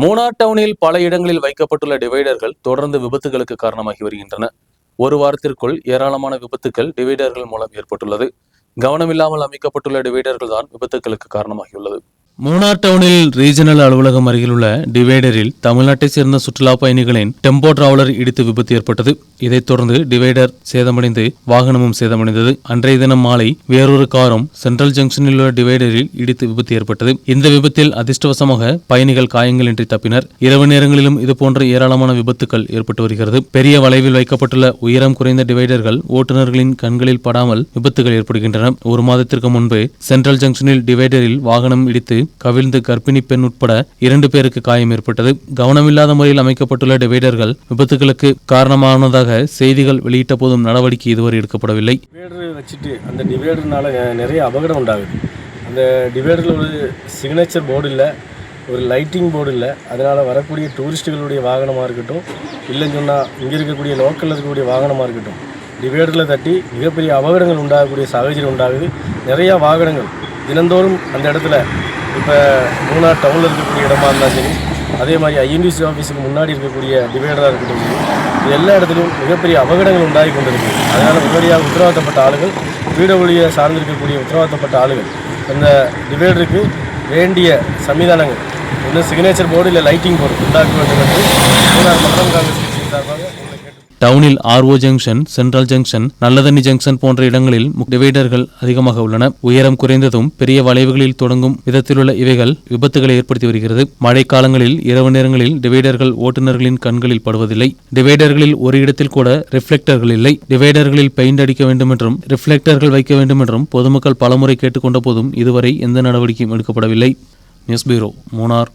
மூணார் டவுனில் பல இடங்களில் வைக்கப்பட்டுள்ள டிவைடர்கள் தொடர்ந்து விபத்துகளுக்கு காரணமாகி வருகின்றன. ஒரு வாரத்திற்குள் ஏராளமான விபத்துக்கள் டிவைடர்கள் மூலம் ஏற்பட்டுள்ளது. கவனமில்லாமல் அமைக்கப்பட்டுள்ள டிவைடர்கள் தான் விபத்துகளுக்கு காரணமாகியுள்ளது. மூணார் டவுனில் ரீஜனல் அலுவலகம் அருகிலுள்ள டிவைடரில் தமிழ்நாட்டைச் சேர்ந்த சுற்றுலா பயணிகளின் டெம்போ டிராவலர் இடித்து விபத்து ஏற்பட்டது. இதைத் தொடர்ந்து டிவைடர் சேதமடைந்து வாகனமும் சேதமடைந்தது. அன்றைய தினம் மாலை வேறொரு காரும் சென்ட்ரல் ஜங்ஷனில் உள்ள டிவைடரில் இடித்து விபத்து ஏற்பட்டது. இந்த விபத்தில் அதிர்ஷ்டவசமாக பயணிகள் காயங்களின்றி தப்பினர். இரவு நேரங்களிலும் இதுபோன்ற ஏராளமான விபத்துக்கள் ஏற்பட்டு வருகிறது. பெரிய வளைவில் வைக்கப்பட்டுள்ள உயரம் குறைந்த டிவைடர்கள் ஓட்டுநர்களின் கண்களில் படாமல் விபத்துகள் ஏற்படுகின்றன. ஒரு மாதத்திற்கு முன்பு சென்ட்ரல் ஜங்ஷனில் டிவைடரில் வாகனம் இடித்து கவிழ்ந்து கர்ப்பிணி பெண் உட்பட இரண்டு பேருக்கு காயம் ஏற்பட்டது. கவனமில்லாத முறையில் அமைக்கப்பட்டுள்ள டிவைடர்கள் விபத்துகளுக்கு காரணமானதாக செய்திகள் வெளியிட்ட போதும் நடவடிக்கை இதுவரை எடுக்கப்படவில்லை. டிவைடர் வச்சுட்டு அந்த டிவைடர்னால நிறைய அபகடம் உண்டாகுது. அந்த டிவைடரில் ஒரு சிக்னேச்சர் போர்டு இல்லை ஒரு லைட்டிங் போர்டு இல்லை அதனால் வரக்கூடிய டூரிஸ்ட்டுகளுடைய வாகனமாக இருக்கட்டும் இல்லைன்னு சொன்னால் இங்கே இருக்கக்கூடிய லோக்கலில் இருக்கக்கூடிய வாகனமாக இருக்கட்டும் டிவைடரில் தட்டி மிகப்பெரிய அபகடங்கள் உண்டாகக்கூடிய சாகச்சரியம் உண்டாகுது. நிறையா வாகனங்கள் தினந்தோறும் அந்த இடத்துல இப்போ மூணார் டவுனில் இருக்கக்கூடிய இடமா இருந்தாலும் சரி அதே மாதிரி ஐஎன்டிசி ஆஃபீஸுக்கு முன்னாடி இருக்கக்கூடிய டிவைடராக இருக்கட்டும் சரி இது எல்லா இடத்துலையும் மிகப்பெரிய அபகடங்கள் உண்டாகி கொண்டிருக்கு அதனால் உடனடியாக உத்தரவாதப்பட்ட ஆளுகள் வீடொழியை சார்ந்திருக்கக்கூடிய உத்தரவாதப்பட்ட ஆளுகள் அந்த டிவைடருக்கு வேண்டிய சன்னிதானங்கள் ஒன்று சிக்னேச்சர் போர்டு இல்லை லைட்டிங் போர்டு உண்டாக்க வேண்டும் என்று மூணார் மக்கள் காங்கிரஸ் டவுனில் RO junction central junction Nallathanni junction போன்ற இடங்களில் டிவைடர்கள் அதிகமாக உள்ளன. உயரம் குறைந்ததும் பெரிய வளைவுகளில் தொடங்கும் விதத்திலுள்ள இவைகள் விபத்துகளை ஏற்படுத்தி வருகிறது. மழைக்காலங்களில் இரவு நேரங்களில் டிவைடர்கள் ஓட்டுநர்களின் கண்களில் படுவதில்லை. டிவைடர்களில் ஒரு இடத்தில் கூட ரிஃப்ளெக்டர்கள் இல்லை. டிவைடர்களில் பெயிண்ட் அடிக்க வேண்டும் என்றும் ரிஃப்ளெக்டர்கள் வைக்க வேண்டும் என்றும் பொதுமக்கள் பலமுறை கேட்டுக்கொண்ட போதும் இதுவரை எந்த நடவடிக்கையும் எடுக்கப்படவில்லை. News bureau Munnar